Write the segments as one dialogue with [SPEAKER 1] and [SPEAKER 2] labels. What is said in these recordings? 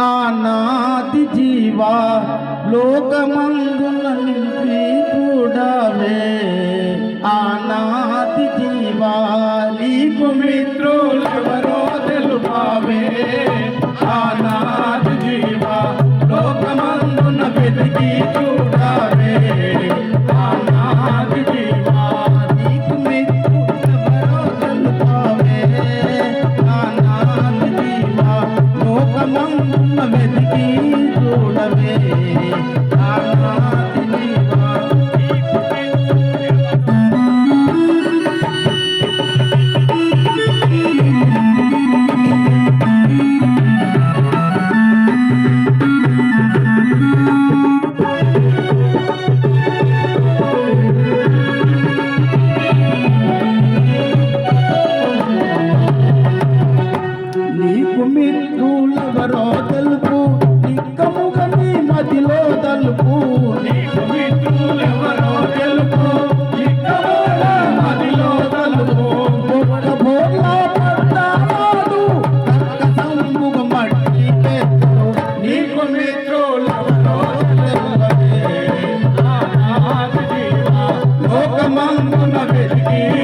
[SPEAKER 1] ఆనాది జీవా లోకమందున నిలిపి కూడవే. ఆనాది జీవా నీకు మిత్రులెవరు మిత్రులెవరో తెలుపు? నిక్కముగా మదిలో తలుపు. నీకు తెలుపు? నిక్కముగా మదిలో తలుపు. ఒక్క భోలా పడ్డాడు వెతికి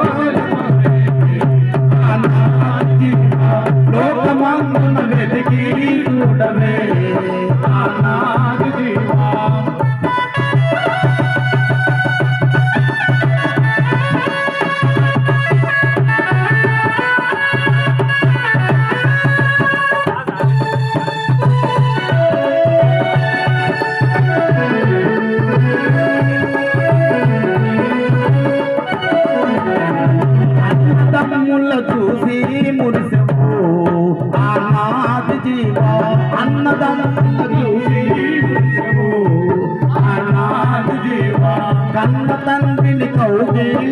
[SPEAKER 1] ధర్మమును వెతికి చూడవే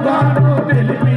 [SPEAKER 1] ఘాటు తెలిపి